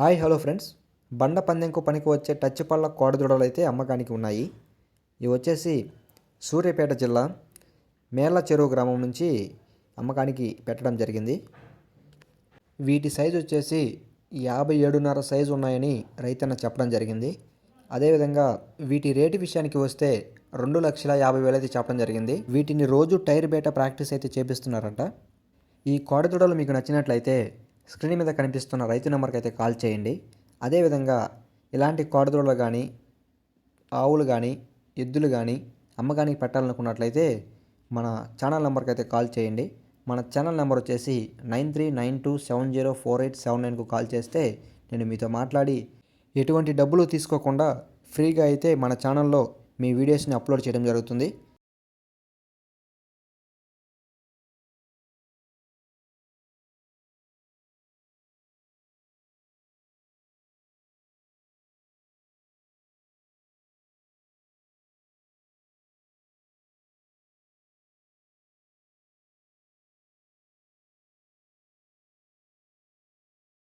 Hi hello friends. బండ పందెంకు పనికి వచ్చే టచ్ పళ్ళ కోడదూడలు అయితే అమ్మకానికి ఉన్నాయి. ఇవి వచ్చేసి సూర్యాపేట జిల్లా మేళ్ళ చెరువు గ్రామం నుంచి అమ్మకానికి పెట్టడం జరిగింది. వీటి సైజు వచ్చేసి యాభై ఏడున్నర సైజు ఉన్నాయని రైతన్న చెప్పడం జరిగింది. అదేవిధంగా వీటి రేటు విషయానికి వస్తే రెండు లక్షల యాభై వేలు అయితే చెప్పడం జరిగింది. వీటిని రోజు టైర్ బేట ప్రాక్టీస్ అయితే చేపిస్తున్నారంట. ఈ కోడదూడలు మీకు నచ్చినట్లయితే స్క్రీన్ మీద కనిపిస్తున్న రైతు నెంబర్కి అయితే కాల్ చేయండి. అదేవిధంగా ఇలాంటి కోడదోళ్ళు కానీ ఆవులు కానీ ఎద్దులు కానీ అమ్మకానికి పెట్టాలనుకున్నట్లయితే మన ఛానల్ నెంబర్కి అయితే కాల్ చేయండి. మన ఛానల్ నెంబర్ వచ్చేసి nine three nine two seven zero four eight seven నైన్కు call చేస్తే నేను మీతో మాట్లాడి ఎటువంటి డబ్బులు తీసుకోకుండా ఫ్రీగా అయితే మన ఛానల్లో మీ వీడియోస్ని అప్లోడ్ చేయడం జరుగుతుంది.